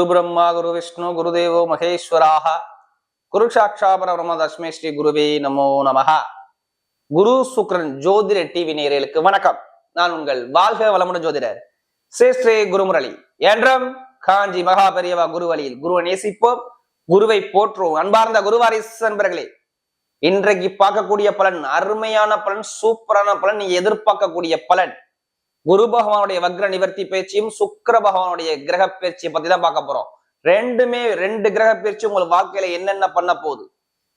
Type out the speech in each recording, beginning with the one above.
குரு பிரம்மா குரு விஷ்ணு குருதேவோ மகேஸ்வராக குரு சாட்சாபர தஸ்மே ஸ்ரீ குருவே நமோ நமக குரு சுக்ரன் ஜோதிட டிவி நேயர்களுக்கு வணக்கம். நான் உங்கள் வாழ்க வளமுடன் ஜோதிடர் ஸ்ரீ ஸ்ரீ குருமுரளி. என்றும் காஞ்சி மகா பெரியவா குருவழியில் குருவை நேசிப்போம். குருவை போற்றுவோம். அன்பார்ந்த குருவாரிஸ் அன்பர்களே இன்றைக்கு பார்க்கக்கூடிய பலன் அருமையான பலன் சூப்பரான பலன் நீங்க எதிர்பார்க்கக்கூடிய பலன். குரு பகவானுடைய வக்ர நிவர்த்தி பயிற்சியும் சுக்கர பகவானுடைய கிரக பயிற்சியை பத்தி தான் பார்க்க போறோம். ரெண்டுமே ரெண்டு கிரக பயிற்சி உங்களுக்கு வாழ்க்கையில என்னென்ன பண்ண போகுது?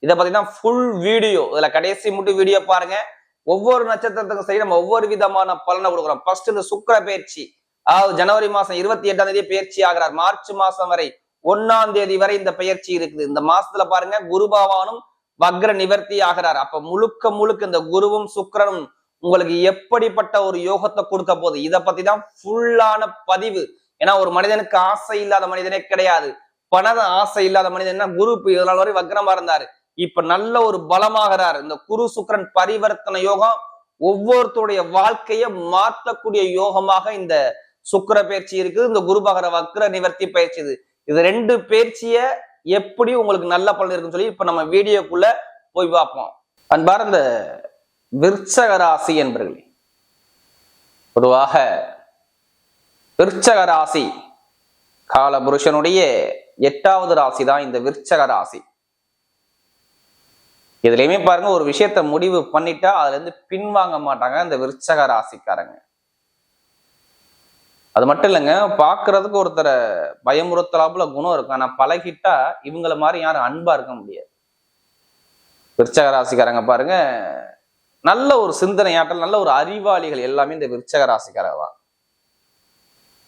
இதை பத்தி தான் ஃபுல் வீடியோ இதுல கடைசி மட்டும் வீடியோ பாருங்க. ஒவ்வொரு நட்சத்திரத்துக்கும் சரி நம்ம ஒவ்வொரு விதமான பலனை கொடுக்குறோம். ஃபர்ஸ்ட் இந்த சுக்கிர பயிற்சி அதாவது ஜனவரி மாசம் இருபத்தி எட்டாம் தேதி பயிற்சி ஆகிறார். மார்ச் மாசம் வரை ஒன்னாம் தேதி வரை இந்த பயிற்சி இருக்குது. இந்த மாசத்துல பாருங்க குரு பகவானும் வக்ர நிவர்த்தி ஆகிறார். அப்ப முழுக்க முழுக்க இந்த குருவும் சுக்கிரனும் உங்களுக்கு எப்படிப்பட்ட ஒரு யோகத்தை கொடுக்க போகுது? இதை பத்தி தான் ஃபுல்லான பதிவு. ஏன்னா ஒரு மனிதனுக்கு ஆசை இல்லாத மனிதனே கிடையாது. பணத ஆசை இல்லாத மனிதன் குரு இப்ப இதனால் வரை வக்ரமா இருந்தாரு. இப்ப நல்ல ஒரு பலமாகிறாரு. இந்த குரு சுக்கிரன் பரிவர்த்தனை யோகம் ஒவ்வொருத்தருடைய வாழ்க்கையை மாற்றக்கூடிய யோகமாக இந்த சுக்கர பயிற்சி இருக்குது இந்த குரு பகர வக்ர நிவர்த்தி பயிற்சி இது இது ரெண்டு பயிற்சிய எப்படி உங்களுக்கு நல்ல பலன் இருக்குன்னு சொல்லி இப்ப நம்ம வீடியோக்குள்ள போய் பார்ப்போம். அன்பார் இந்த விருச்சக ராசி என்பர்களே. பொதுவாக விருச்சக ராசி காலபுருஷனுடைய எட்டாவது ராசி தான் இந்த விருச்சக ராசி இதுலயுமே பாருங்க ஒரு விஷயத்த முடிவு பண்ணிட்டா அதுல இருந்து பின்வாங்க மாட்டாங்க இந்த விருச்சக ராசிக்காரங்க அது மட்டும் இல்லைங்க பாக்குறதுக்கு ஒருத்தரை பயமுறுத்தலாப்புல குணம் இருக்கும். ஆனா பழகிட்டா இவங்கள மாதிரி யாரும் அன்பா இருக்க முடியாது. விருச்சக ராசிக்காரங்க பாருங்க நல்ல ஒரு சிந்தனையாற்றல் நல்ல ஒரு அறிவாளிகள் எல்லாமே இந்த விருச்சக ராசிக்காரர் தான்.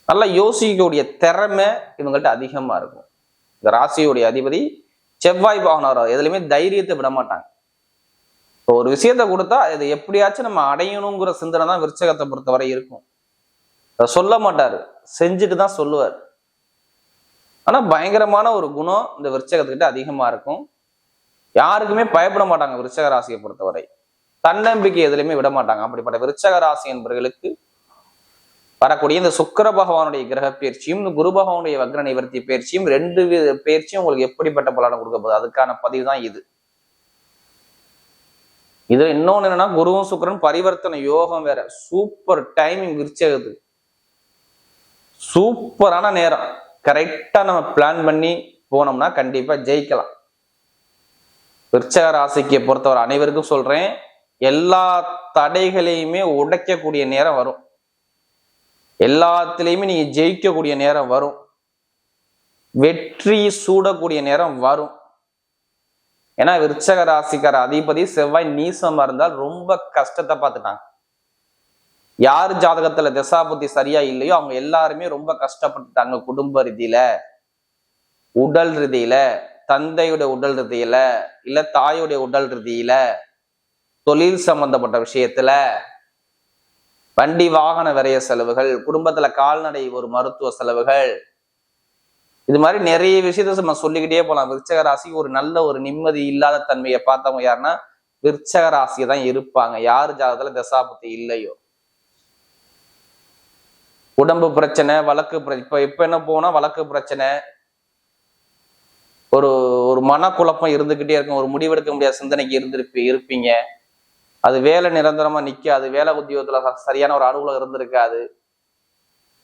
நல்லா யோசிக்கக்கூடிய திறமை இவங்கள்ட்ட அதிகமா இருக்கும். இந்த ராசியுடைய அதிபதி செவ்வாய் பாகனார் எதுலையுமே தைரியத்தை விட மாட்டாங்க. ஒரு விஷயத்த கொடுத்தா இது எப்படியாச்சும் நம்ம அடையணுங்கிற சிந்தனை தான் விருச்சகத்தை பொறுத்தவரை இருக்கும். அதை சொல்ல மாட்டாரு. செஞ்சுட்டு தான் சொல்லுவார். ஆனா பயங்கரமான ஒரு குணம் இந்த விருச்சகத்துக்கிட்ட அதிகமா இருக்கும். யாருக்குமே பயப்பட மாட்டாங்க விருச்சக ராசியை பொறுத்தவரை. தன்னம்பிக்கை எதுலையுமே விட மாட்டாங்க. அப்படிப்பட்ட விருச்சக ராசி என்பவர்களுக்கு வரக்கூடிய இந்த சுக்கர பகவானுடைய கிரக பயிற்சியும் இந்த குரு பகவானுடைய வக்ர நிவர்த்தி பயிற்சியும் ரெண்டு வித பயிற்சியும் உங்களுக்கு எப்படிப்பட்ட பலனை கொடுக்க போகுது? அதுக்கான பதிவு தான் இது. இது இன்னொன்னு என்னன்னா குருவும் சுக்கரன் பரிவர்த்தனை யோகம் வேற. சூப்பர் டைமிங் விருச்சகது சூப்பரான நேரம். கரெக்டா நம்ம பிளான் பண்ணி போனோம்னா கண்டிப்பா ஜெயிக்கலாம். விருச்சக ராசிக்கு பொறுத்தவரை அனைவருக்கும் சொல்றேன். எல்லா தடைகளையுமே உடைக்கக்கூடிய நேரம் வரும். எல்லாத்துலேயுமே நீங்கள் ஜெயிக்கக்கூடிய நேரம் வரும். வெற்றி சூடக்கூடிய நேரம் வரும். ஏன்னா விருச்சக ராசிக்கார அதிபதி செவ்வாய் நீசமா இருந்தால் ரொம்ப கஷ்டத்தை பார்த்துட்டாங்க. யார் ஜாதகத்துல திசாபுத்தி சரியா இல்லையோ அவங்க எல்லாருமே ரொம்ப கஷ்டப்பட்டுட்டாங்க குடும்ப ரீதியில உடல் ரீதியில தந்தையுடைய உடல் ரீதியில இல்ல தாயுடைய உடல் ரீதியில. தொழில் சம்பந்தப்பட்ட விஷயத்துல வண்டி வாகன விரைய செலவுகள் குடும்பத்துல கால்நடை ஒரு மருத்துவ செலவுகள். இது மாதிரி நிறைய விஷயத்த நம்ம சொல்லிக்கிட்டே போகலாம் விருச்சக ராசிக்கு ஒரு நல்ல ஒரு நிம்மதி இல்லாத தன்மையை பார்த்தவங்க யாருன்னா விருச்சக ராசியை தான் இருப்பாங்க. யார் ஜாதகத்துல தசாபத்தி இல்லையோ. உடம்பு பிரச்சனை வழக்கு இப்ப இப்ப என்ன போனா வழக்கு பிரச்சனை. ஒரு ஒரு மனக்குழப்பம் இருந்துகிட்டே இருக்கும். ஒரு முடிவெடுக்க முடியாத சிந்தனைக்கு இருந்திருப்பி இருப்பீங்க. அது வேலை நிரந்தரமா நிக்காது. வேலை உத்தியோகத்துல ச- சரியான ஒரு அனுகூலம் இருந்திருக்காது.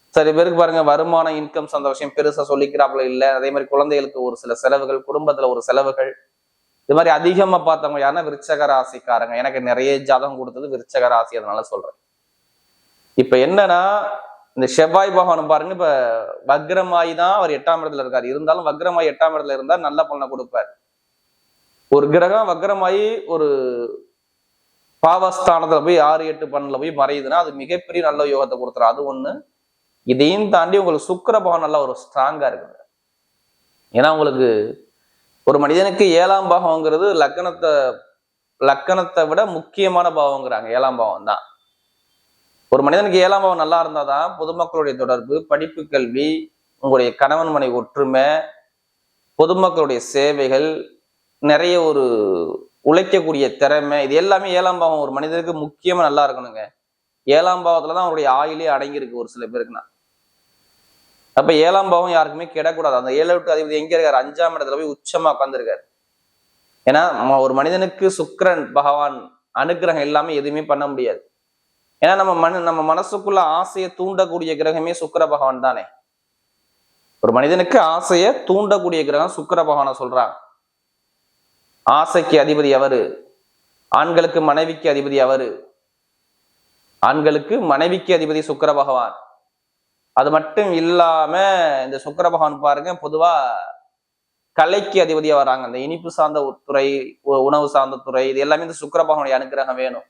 சரி பேருக்கு பாருங்க வருமானம் இன்கம் அந்த விஷயம் பெருசா சொல்லிக்கிறாப்புல இல்ல. அதே மாதிரி குழந்தைகளுக்கு ஒரு சில செலவுகள் குடும்பத்துல ஒரு செலவுகள். இது மாதிரி அதிகமா பார்த்தவங்க யாருன்னா விருச்சக ராசிக்காரங்க. எனக்கு நிறைய ஜாதகம் கொடுத்தது விருச்சக ராசி அதனால சொல்றேன். இப்ப என்னன்னா இந்த செவ்வாய் பகவான் பாருங்க இப்ப வக்ரமாய் தான் அவர் எட்டாம் இடத்துல இருக்காரு. இருந்தாலும் வக்ரமாய் எட்டாம் இடத்துல இருந்தா நல்ல பலனை கொடுப்பார். ஒரு கிரகம் வக்ரமாயி ஒரு பாவஸ்தானத்தில் போய் ஆறு எட்டு பன்னில் போய் மறையுதுன்னா அது மிகப்பெரிய நல்ல யோகத்தை கொடுத்துரும். அது ஒன்று இதையும் தாண்டி உங்களுக்கு சுக்கிர பகவான் நல்லா ஒரு ஸ்ட்ராங்காக இருக்குது ஏன்னா உங்களுக்கு ஒரு மனிதனுக்கு ஏழாம் பாவங்கிறது லக்கணத்தை லக்கணத்தை விட முக்கியமான பாவங்கிறாங்க ஏழாம் பாவம் தான். ஒரு மனிதனுக்கு ஏழாம் பாவம் நல்லா இருந்தால் தான் பொதுமக்களுடைய தொடர்பு படிப்பு கல்வி உங்களுடைய கணவன் மனை ஒற்றுமை பொதுமக்களுடைய சேவைகள் நிறைய ஒரு உழைக்கக்கூடிய திறமை இது எல்லாமே ஏழாம் பாவம். ஒரு மனிதனுக்கு முக்கியமாக நல்லா இருக்கணுங்க. ஏழாம் பாவத்துல தான் அவருடைய ஆயிலே அடங்கியிருக்கு ஒரு சில பேருக்குன்னா அப்ப ஏழாம் பாவம் யாருக்குமே கிடக்கூடாது. அந்த ஏழு விட்டு அதிபதி எங்க இருக்காரு? அஞ்சாம் இடத்துல போய் உச்சமா உட்காந்துருக்காரு ஏன்னா ஒரு மனிதனுக்கு சுக்கிரன் பகவான் அனுக்கிரகம் எல்லாமே எதுவுமே பண்ண முடியாது. ஏன்னா நம்ம மன நம்ம மனசுக்குள்ள ஆசையை தூண்டக்கூடிய கிரகமே சுக்கிர பகவான் தானே. ஒரு மனிதனுக்கு ஆசையை தூண்டக்கூடிய கிரகம் சுக்கிர பகவானை சொல்றாங்க. ஆசைக்கு அதிபதி அவரு ஆண்களுக்கு மனைவிக்கு அதிபதி அவரு ஆண்களுக்கு மனைவிக்கு அதிபதி சுக்கர பகவான். அது மட்டும் இல்லாம இந்த சுக்கர பகவான் பாருங்க பொதுவா கலைக்கு அதிபதியா வராங்க. இந்த இனிப்பு சார்ந்த துறை உ- உணவு சார்ந்த துறை இது எல்லாமே இந்த சுக்கர பகவானுடைய அனுகிரகம் வேணும்.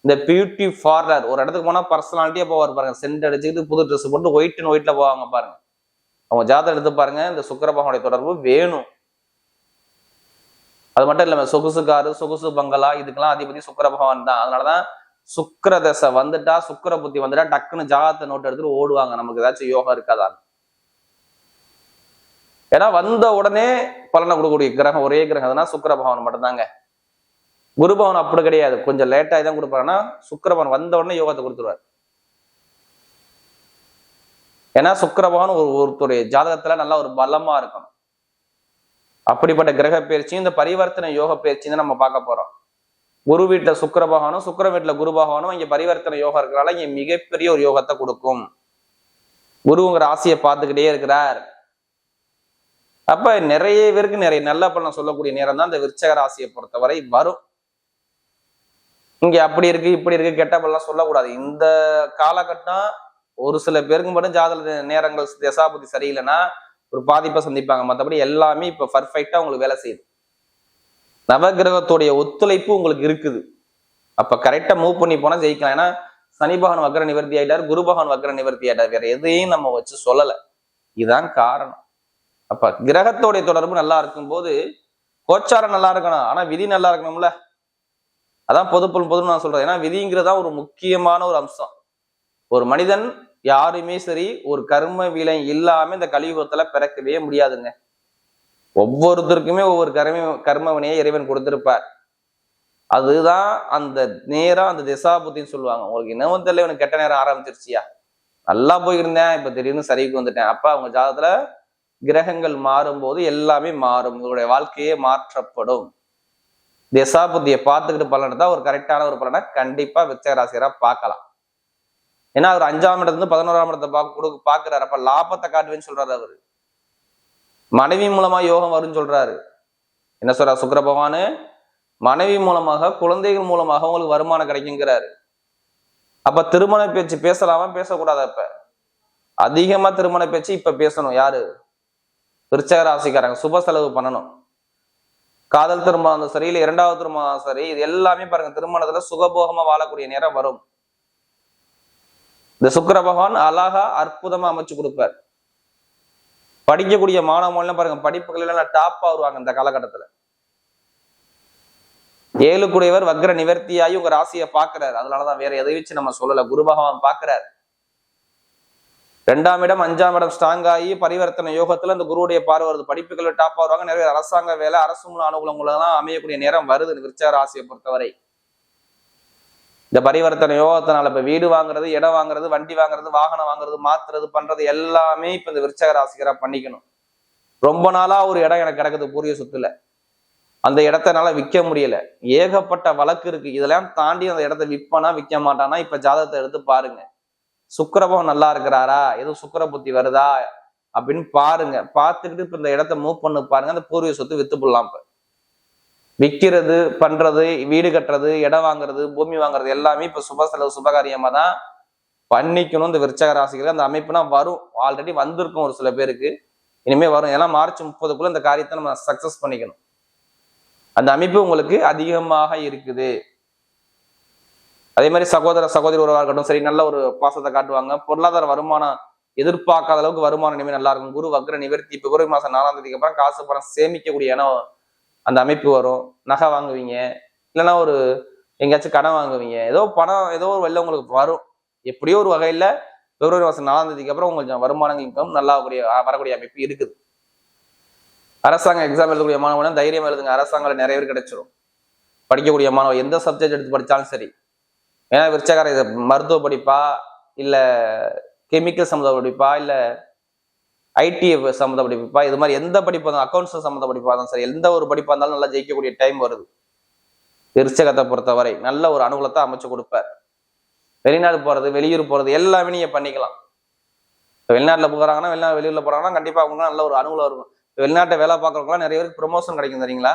இந்த பியூட்டி பார்லர் ஒரு இடத்துக்கு போனா பர்சனாலிட்டியா போவார் பாருங்க. சென்ட் அடிச்சுக்கிட்டு புது ட்ரெஸ் போட்டு ஒயிட் அண்ட் ஒயிட்ல போவாங்க பாருங்க. அவங்க ஜாதகம் எடுத்து பாருங்க இந்த சுக்கர பகவானுடைய தொடர்பு வேணும். அது மட்டும் இல்லாம சொகுசு காரு சொகுசு பங்களா இதுக்கெல்லாம் அதிபதி சுக்கர பகவான் தான். அதனாலதான் சுக்கர தசை வந்துட்டா சுக்கர புத்தி வந்துட்டா டக்குன்னு ஜாகத்தை நோட்டு எடுத்துட்டு ஓடுவாங்க. நமக்கு ஏதாச்சும் யோகா இருக்காதான் ஏன்னா வந்த உடனே பலனை கொடுக்கக்கூடிய கிரகம் ஒரே கிரகம். எதுனா சுக்கர பகவான் மட்டும்தாங்க. குரு பவன் அப்படி கிடையாது. கொஞ்சம் லேட்டாக தான் கொடுப்பாருன்னா சுக்கரபவன் வந்த உடனே யோகத்தை கொடுத்துருவார். ஏன்னா சுக்கரபவன் ஒரு ஒருத்தருடைய ஜாதகத்துல நல்லா ஒரு பலமா இருக்கும். அப்படிப்பட்ட கிரக பயிற்சியும் இந்த பரிவர்த்தனை யோக பயிற்சியும் தான் நம்ம பார்க்க போறோம். குரு வீட்டுல சுக்கர பகவானும் சுக்கிர வீட்டில் குரு பகவானும் இங்க பரிவர்த்தனை யோகம் இருக்கிறனால இங்க மிகப்பெரிய ஒரு யோகத்தை கொடுக்கும். குருங்கிற ஆசையை பார்த்துக்கிட்டே இருக்கிறார். அப்ப நிறைய பேருக்கு நிறைய நல்ல பலன் சொல்லக்கூடிய நேரம் தான் இந்த விருச்சக ராசியை பொறுத்தவரை வரும். இங்க அப்படி இருக்கு இப்படி இருக்கு கெட்ட பலன் சொல்லக்கூடாது. இந்த காலகட்டம் ஒரு சில பேருக்கு மட்டும் ஜாதக நேரங்கள் தசாபதி சரியில்லைன்னா ஒரு பாதிப்பை சந்திப்பாங்க. மற்றபடி எல்லாமே இப்போ பர்ஃபெக்டா உங்களுக்கு வேலை செய்யுது. நவகிரகத்துடைய ஒத்துழைப்பு உங்களுக்கு இருக்குது. அப்ப கரெக்டா மூவ் பண்ணி போனா ஜெயிக்கலாம். ஏன்னா சனி பகவான் வக்ர நிவர்த்தி ஆயிட்டார் குரு பகவான் வக்ர நிவர்த்தி ஆயிட்டார். வேற எதையும் நம்ம வச்சு சொல்லலை. இதுதான் காரணம். அப்ப கிரகத்தோடைய தொடர்பு நல்லா இருக்கும்போது கோச்சாரம் நல்லா இருக்கணும். ஆனா விதி நல்லா இருக்கணும்ல. அதான் பொதுப்பொருள் பொதுன்னு நான் சொல்றேன். ஏன்னா விதிங்கிறது தான் ஒரு முக்கியமான ஒரு அம்சம். ஒரு மனிதன் யாருமே சரி ஒரு கர்ம விலை இல்லாம இந்த கலியுகத்துல பிறக்கவே முடியாதுங்க. ஒவ்வொருத்தருக்குமே ஒவ்வொரு கர்ம கர்ம வினையை இறைவன் கொடுத்திருப்பார். அதுதான் அந்த நேரம் அந்த திசாபுத்தின்னு சொல்லுவாங்க. உங்களுக்கு இன்னமும் தெரியல இவனுக்கு கெட்ட நேரம் ஆரம்பிச்சிருச்சியா? நல்லா போயிருந்தேன் இப்ப திடீர்னு சரிக்கு வந்துட்டேன். அப்ப அவங்க ஜாதகத்துல கிரகங்கள் மாறும்போது எல்லாமே மாறும். உங்களுடைய வாழ்க்கையே மாற்றப்படும். திசாபுத்தியை பார்த்துக்கிட்டு பலன் தான் ஒரு கரெக்டான ஒரு பலனை கண்டிப்பா விச்சகராசியரா பார்க்கலாம். ஏன்னா அவர் அஞ்சாம் இடத்துல இருந்து பதினோராம் இடத்தை பார்க்க கொடுக்க பாக்குறாரு அப்ப லாபத்தை காட்டுவேன்னு சொல்றாரு அவரு. மனைவி மூலமா யோகம் வரும்னு சொல்றாரு. என்ன சொல்றாரு? சுக்கர பகவானு மனைவி மூலமாக குழந்தைகள் மூலமாக உங்களுக்கு வருமானம் கிடைக்குங்கிறாரு. அப்ப திருமண பேச்சு பேசலாமா பேசக்கூடாது அப்போ அதிகமா திருமண பேச்சு இப்ப பேசணும். யாரு? விருச்சக ராசிக்காரங்க. சுப செலவு பண்ணணும். காதல் திருமணம் சரி இல்லை இரண்டாவது திருமணம் சரி. இது எல்லாமே பாருங்க. திருமணத்துல சுகபோகமா வாழக்கூடிய நேரம் வரும். இந்த சுக்கர பகவான் அழகா அற்புதமா அமைச்சு கொடுப்பார். படிக்கக்கூடிய மாணவர்கள் பாருங்க படிப்புகள் எல்லாம் டாப்பா வருவாங்க இந்த காலகட்டத்துல. ஏழு குடையவர் வக்ர நிவர்த்தியாகி உங்க ராசியை பாக்குறாரு அதனாலதான் வேற எதை வச்சு நம்ம சொல்லல குரு பகவான் பாக்குறாரு ரெண்டாம் இடம் அஞ்சாம் இடம் ஸ்ட்ராங் ஆகி பரிவர்த்தனை யோகத்துல இந்த குருவுடைய பார்வை வருது. படிப்புகள் டாப் வருவாங்க. நிறைய அரசாங்க வேலை அரசு மூலம் அனுகூலங்கள்லாம் அமையக்கூடிய நேரம் வருது விருச்ச ராசியை பொறுத்தவரை. இந்த பரிவர்த்தனை யோகத்தினால இப்ப வீடு வாங்குறது இடம் வாங்குறது வண்டி வாங்குறது வாகனம் வாங்குறது மாத்துறது பண்றது எல்லாமே இப்ப இந்த விருச்சக ராசிகரா பண்ணிக்கணும். ரொம்ப நாளா ஒரு இடம் எனக்கு கிடக்குது பூர்வீக சொத்துல. அந்த இடத்தனால விற்க முடியல. ஏகப்பட்ட வழக்கு இருக்கு. இதெல்லாம் தாண்டி அந்த இடத்த விற்பனா விற்க மாட்டானா இப்ப ஜாதகத்தை எடுத்து பாருங்க. சுக்கிரபவன் நல்லா இருக்கிறாரா? எதுவும் சுக்கர புத்தி வருதா? அப்படின்னு பாருங்க. பார்த்துக்கிட்டு இப்ப இந்த இடத்த மூவ் பண்ணு பாருங்க. அந்த பூர்வீக சொத்து வித்து போடலாம் இப்போ. விற்கிறது பண்றது வீடு கட்டுறது இடம் வாங்குறது பூமி வாங்குறது எல்லாமே இப்ப சுப செலவு சுபகாரியமா தான் பண்ணிக்கணும். இந்த விருச்சக ராசிகள் அந்த அமைப்புனா வரும். ஆல்ரெடி வந்திருக்கும் ஒரு சில பேருக்கு. இனிமே வரும். ஏன்னா மார்ச் முப்பதுக்குள்ள இந்த காரியத்தை நம்ம சக்சஸ் பண்ணிக்கணும். அந்த அமைப்பு உங்களுக்கு அதிகமாக இருக்குது. அதே மாதிரி சகோதர சகோதரி உறவாக இருக்கட்டும் சரி நல்ல ஒரு பாசத்தை காட்டுவாங்க. பொருளாதார வருமானம் எதிர்பார்க்காத அளவுக்கு வருமானம் இனிமேல் நல்லா இருக்கும். குரு வக்ர நிவர்த்தி பிப்ரவரி மாசம் நாலாம் தேதிக்கு அப்புறம் காசு பணம் சேமிக்கக்கூடிய இடம் அந்த அமைப்பு வரும். நகை வாங்குவீங்க. இல்லைன்னா ஒரு எங்கேயாச்சும் கடன் வாங்குவீங்க. ஏதோ பணம் ஏதோ ஒரு வெளில உங்களுக்கு வரும். எப்படியோ ஒரு வகையில் பிப்ரவரி மாதம் நாலாம் தேதிக்கு அப்புறம் உங்களுக்கு வருமானங்கள் இன்கம் நல்லா கூடிய வரக்கூடிய அமைப்பு இருக்குது. அரசாங்க எக்ஸாம் எழுதக்கூடிய மாணவன் தைரியம் எழுதுங்க. அரசாங்கம் நிறைய பேர் கிடைச்சிரும். படிக்கக்கூடிய மாணவன் எந்த சப்ஜெக்ட் எடுத்து படித்தாலும் சரி. ஏன்னா விருச்சகார மருத்துவ படிப்பா? இல்லை கெமிக்கல் சம்மந்த படிப்பா? இல்லை ஐடி சம்மந்த படிப்பா இது மாதிரி எந்த படிப்பு அக்கௌண்ட்ஸ் சம்மந்த படிப்பாக தான் சரி எந்த ஒரு படிப்பாக இருந்தாலும் நல்லா ஜெயிக்கக்கூடிய டைம் வருது. விருச்சகத்தை பொறுத்தவரை நல்ல ஒரு அனுகூலத்தை அமைச்சு கொடுப்பார். வெளிநாடு போகிறது வெளியூர் போகிறது எல்லாமே நீங்கள் பண்ணிக்கலாம். வெளிநாட்டில் போகிறாங்கன்னா போறாங்கன்னா வெளிநாடு வெளியூரில் போகிறாங்கன்னா கண்டிப்பாக அவங்க நல்ல ஒரு அனுகூலம் இருக்கும். வெளிநாட்டை வேலை பார்க்குறவங்களாம் நிறைய பேருக்கு ப்ரொமோஷன் கிடைக்கும் சரிங்களா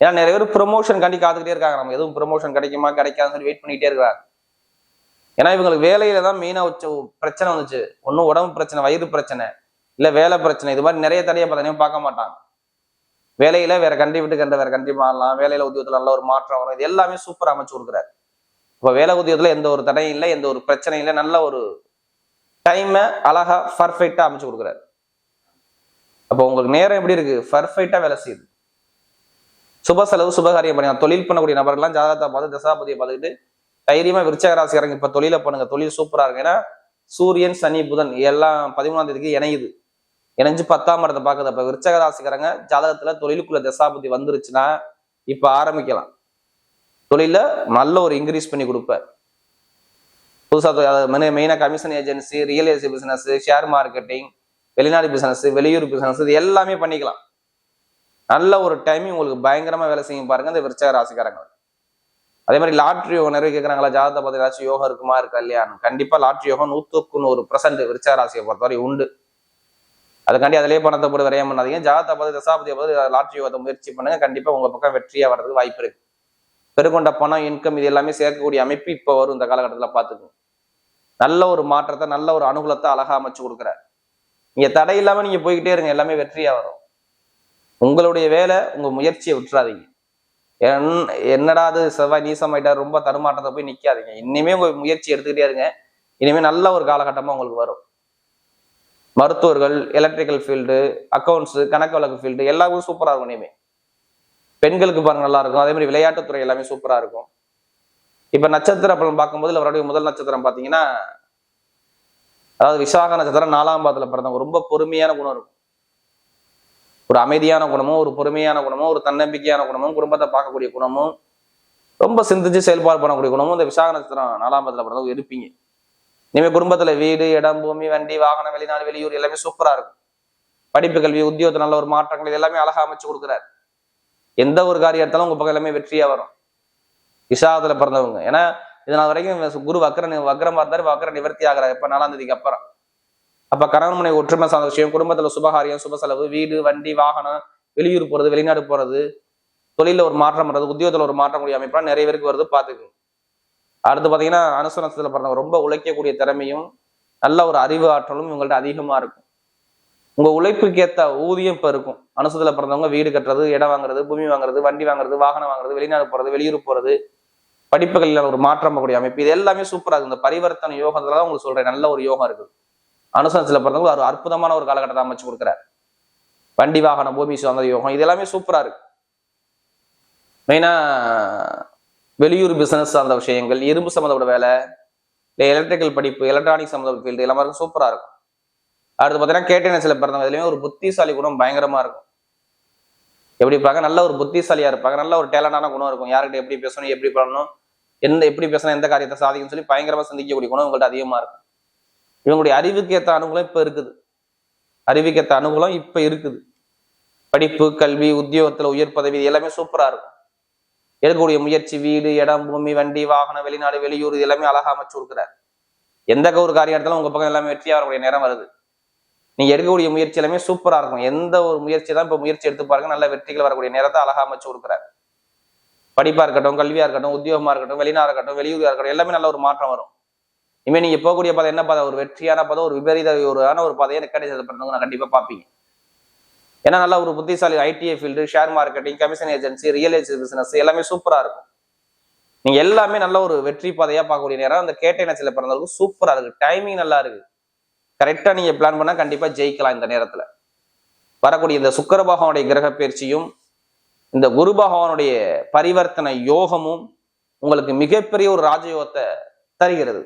ஏன்னா நிறைய பேர் ப்ரொமோஷன் கண்டி காத்துக்கிட்டே இருக்காங்க நம்ம எதுவும் ப்ரொமோஷன் கிடைக்குமா கிடைக்காதுன்னு சொல்லி வெயிட் பண்ணிக்கிட்டே இருக்காங்க ஏன்னா இவங்களுக்கு வேலையில தான் மெயினா வச்ச பிரச்சனை வந்துச்சு. ஒன்றும் உடம்பு பிரச்சனை வயிறு பிரச்சனை இல்லை வேலை பிரச்சனை இது மாதிரி நிறைய தடையை பார்த்தனையும் பார்க்க மாட்டாங்க. வேலையில வேற கண்டி விட்டு கண்ட வேற கண்டி மாறலாம். வேலையில உத்தியோகத்துல நல்ல ஒரு மாற்றம் வரும். இது எல்லாமே சூப்பராக அமைச்சு கொடுக்குறாரு. இப்போ வேலை உத்தியோகத்துல எந்த ஒரு தடையும் இல்லை எந்த ஒரு பிரச்சனையும் இல்லை. நல்ல ஒரு டைமை அழகா பர்ஃபெக்டா அமைச்சு கொடுக்குறாரு. அப்போ உங்களுக்கு நேரம் எப்படி இருக்கு? பர்ஃபெக்டா வேலை செய்யுது. சுப செலவு சுபகாரியம் பண்ணி தொழில் பண்ணக்கூடிய நபர்கள்லாம் ஜாதகத்தை பார்த்து தசாபதியை பார்த்துக்கிட்டு தைரியமா விருச்சக ராசிக்காரங்க இப்ப தொழிலை பண்ணுங்க. தொழில் சூப்பரா இருக்கு. ஏன்னா சூரியன் சனி புதன் எல்லாம் பதிமூணாம் தேதிக்கு இணையுது. இணைஞ்சு பத்தாம் இடத்தை பாக்குது அப்ப விருச்சக ராசிக்காரங்க ஜாதகத்துல தொழிலுக்குள்ள தசாபதி வந்துருச்சுன்னா இப்ப ஆரம்பிக்கலாம். தொழில நல்ல ஒரு இன்க்ரீஸ் பண்ணி கொடுப்பேன் புதுசா மெயினா commission agency real estate business share marketing வெளிநாடு பிசினஸ் வெளியூர் பிசினஸ் இது எல்லாமே பண்ணிக்கலாம். நல்ல ஒரு டைமிங் உங்களுக்கு பயங்கரமா வேலை செய்யும் பாருங்க இந்த விருச்சக ராசிக்காரங்க. அதே மாதிரி லாட்ரி யோகம் நிறைய கேட்குறாங்களா ஜாதகத்தை பார்த்து ஏதாச்சும் யோகம் இருக்குமா இருக்கா இல்லையான்னு கண்டிப்பாக லாட்ரி யோகம் நூற்றுக்கு நூறு பர்சன்ட் விருச்சராசியை பொறுத்தவரை உண்டு. அதுக்காண்டி அதிலே பணத்தை போட்டு விரையம் பண்ணாதீங்க. ஜாதகத்தை பார்த்து தசாபதியை பார்த்து லாட்ரி யோகத்தை முயற்சி பண்ணுங்க. கண்டிப்பாக உங்கள் பக்கம் வெற்றியாக வர்றதுக்கு வாய்ப்பு இருக்கு. பெருகொண்ட பணம் இன்கம் இது எல்லாமே சேர்க்கக்கூடிய அமைப்பு இப்போ வரும் இந்த காலகட்டத்தில் பார்த்துக்கோங்க நல்ல ஒரு மாற்றத்தை நல்ல ஒரு அனுகூலத்தை அழகா அமைச்சு கொடுக்குறாரு. நீங்க தடை இல்லாம நீங்க போய்கிட்டே இருங்க. எல்லாமே வெற்றியா வரும். உங்களுடைய வேலை உங்க முயற்சியை விட்டுறாதீங்க. என்னடா அது செவ்வாய் நீசமாயிட்டா ரொம்ப தருமாற்றத்தை போய் நிக்காதீங்க. இனிமே உங்க முயற்சி எடுத்துக்கிட்டே இருங்க. இனிமே நல்ல ஒரு காலகட்டமா உங்களுக்கு வரும். மருத்துவர்கள் எலக்ட்ரிக்கல் ஃபீல்டு அக்கௌண்ட்ஸ் கணக்கு வழக்கு ஃபீல்டு எல்லாமே சூப்பரா இருக்கும் இனிமே. பெண்களுக்கு பாருங்க நல்லா இருக்கும். அதே மாதிரி விளையாட்டுத்துறை எல்லாமே சூப்பரா இருக்கும். இப்ப நட்சத்திர பலன் பார்க்கும்போது அவருடைய முதல் நட்சத்திரம் பாத்தீங்கன்னா அதாவது விசாக நட்சத்திரம் நாலாம் பாதத்துல பிறந்தவங்க ரொம்ப பொறுமையான குணம் இருக்கும். ஒரு அமைதியான குணமும் ஒரு பொறுமையான குணமும் ஒரு தன்னம்பிக்கையான குணமும் குடும்பத்தை பார்க்கக்கூடிய குணமும் ரொம்ப சிந்திச்சு செயல்பாடு பண்ணக்கூடிய குணமும் இந்த விசாக நட்சத்திரம் நாலாம் பாதத்துல பிறந்தவங்க இருப்பீங்க. இனிமேல் குடும்பத்துல வீடு இடம் பூமி வண்டி வாகனம் வெளிநாடு வெளியூர் எல்லாமே சூப்பரா இருக்கும். படிப்பு கல்வி உத்தியோகத்தில் நல்ல ஒரு மாற்றங்கள் எல்லாமே அழகா அமைச்சு கொடுக்குறாரு. எந்த ஒரு காரியம் எடுத்தாலும் உங்க பக்கம் எல்லாமே வெற்றியா வரும். விசாகத்துல பிறந்தவங்க. ஏன்னா இதனால் வரைக்கும் குரு வக்கர வக்கரமா இருந்தார் வக்கர நிவர்த்தி ஆகிறார். எப்ப நாலாம் தேதிக்கு அப்புறம். அப்ப கணவன்முனை ஒற்றுமை சார்ந்த விஷயம் குடும்பத்துல சுபகாரியம் சுப செலவு வீடு வண்டி வாகனம் வெளியூர் போறது வெளிநாடு போறது தொழில ஒரு மாற்றம் வர்றது உத்தியோகத்துல ஒரு மாற்றம் கூடிய அமைப்பா நிறைய பேருக்கு வருது பாத்துக்குங்க அடுத்து பாத்தீங்கன்னா அனுசனத்துல பிறந்தவங்க ரொம்ப உழைக்கக்கூடிய திறமையும் நல்ல ஒரு அறிவு ஆற்றலும் இவங்கள்ட்ட அதிகமா இருக்கும். உங்க உழைப்புக்கு ஏத்த ஊதியம் இப்ப இருக்கும். அனுசத்துல பிறந்தவங்க வீடு கட்டுறது இடம் வாங்குறது பூமி வாங்குறது வண்டி வாங்குறது வாகனம் வாங்குறது வெளிநாடு போறது வெளியூர் போறது படிப்புகளில் ஒரு மாற்றம் கூடிய அமைப்பு. இது எல்லாமே சூப்பராக இருக்கு. இந்த பரிவர்த்தனை யோகத்துல தான் உங்களுக்கு சொல்றேன். நல்ல ஒரு யோகம் இருக்குது. அனுசனத்துல பிறந்தவங்க ஒரு அற்புதமான ஒரு காலகட்டத்தை அமைச்சு கொடுக்குறாரு. வண்டி வாகனம் பூமி சுதந்திர யோகம் இது எல்லாமே சூப்பரா இருக்கு. மெயினா வெளியூர் பிசினஸ் சார்ந்த விஷயங்கள் இரும்பு சம்மந்தப்பட்ட வேலை இல்லை எலக்ட்ரிக்கல் படிப்பு எலக்ட்ரானிக் சம்மந்தப்பட்ட ஃபீல்டு எல்லாமே இருக்கும் சூப்பரா இருக்கும். அடுத்து பார்த்தீங்கன்னா கேட்டேனஸ்ல பிறந்தவங்க இதுலேயுமே ஒரு புத்திசாலி குணம் பயங்கரமா இருக்கும். எப்படி இருப்பாங்க? நல்ல ஒரு புத்திசாலியா இருப்பாங்க. நல்ல ஒரு டேலண்டான குணம் இருக்கும். யார்கிட்ட எப்படி பேசணும் எப்படி பண்ணணும் எந்த எப்படி பேசணும் எந்த காரியத்தை சாதிக்கணும்னு சொல்லி பயங்கரமா சிந்திக்கக்கூடிய குணம் உங்கள்கிட்ட அதிகமா இருக்கும். இவங்களுடைய அறிவுக்கு ஏற்ற அனுகூலம் இப்போ இருக்குது. அறிவுக்கு ஏத்த அனுகூலம் இப்போ இருக்குது. படிப்பு கல்வி உத்தியோகத்தில் உயர் பதவி இது எல்லாமே சூப்பராக இருக்கும். எடுக்கக்கூடிய முயற்சி வீடு இடம் பூமி வண்டி வாகனம் வெளிநாடு வெளியூர் இது எல்லாமே அழகாக அமைச்சு கொடுக்குறாரு. எந்த ஒரு காரியம் எடுத்தாலும் பக்கம் எல்லாமே வெற்றியாக வரக்கூடிய நேரம் வருது. நீங்கள் எடுக்கக்கூடிய முயற்சி எல்லாமே சூப்பராக இருக்கும். எந்த ஒரு முயற்சி தான் இப்போ முயற்சி எடுத்து பாருங்க நல்ல வெற்றிகள் வரக்கூடிய நேரத்தை அழகா அமைச்சு கொடுக்குறாரு. படிப்பாக இருக்கட்டும் கல்வியாக இருக்கட்டும் உத்தியோகமாக இருக்கட்டும் வெளிநாடாக இருக்கட்டும் வெளியூராக இருக்கட்டும் எல்லாமே நல்ல ஒரு மாற்றம் வரும். இனிமேல் நீங்கள் போகக்கூடிய பாதை என்ன பாதை? ஒரு வெற்றியான பாதை ஒரு விபரீத ஒரு ஆன ஒரு பாதையை கிடைச்சது பண்ணுங்க நான் கண்டிப்பாக பார்ப்பீங்க. ஏன்னா நல்லா ஒரு புத்திசாலி ITI field share marketing commission agency real estate business எல்லாமே சூப்பராக இருக்கும். நீங்கள் எல்லாமே நல்ல ஒரு வெற்றி பாதையாக பார்க்கக்கூடிய நேரம். அந்த கேட்டை நச்சில பிறந்தவங்களுக்கு சூப்பராக இருக்குது டைமிங் நல்லா இருக்குது கரெக்டாக நீங்கள் பிளான் பண்ணால் கண்டிப்பாக ஜெயிக்கலாம் இந்த நேரத்தில். வரக்கூடிய இந்த சுக்கர பகவானுடைய கிரக பயிற்சியும் இந்த குரு பகவானுடைய பரிவர்த்தனை யோகமும் உங்களுக்கு மிகப்பெரிய ஒரு ராஜயோகத்தை தருகிறது.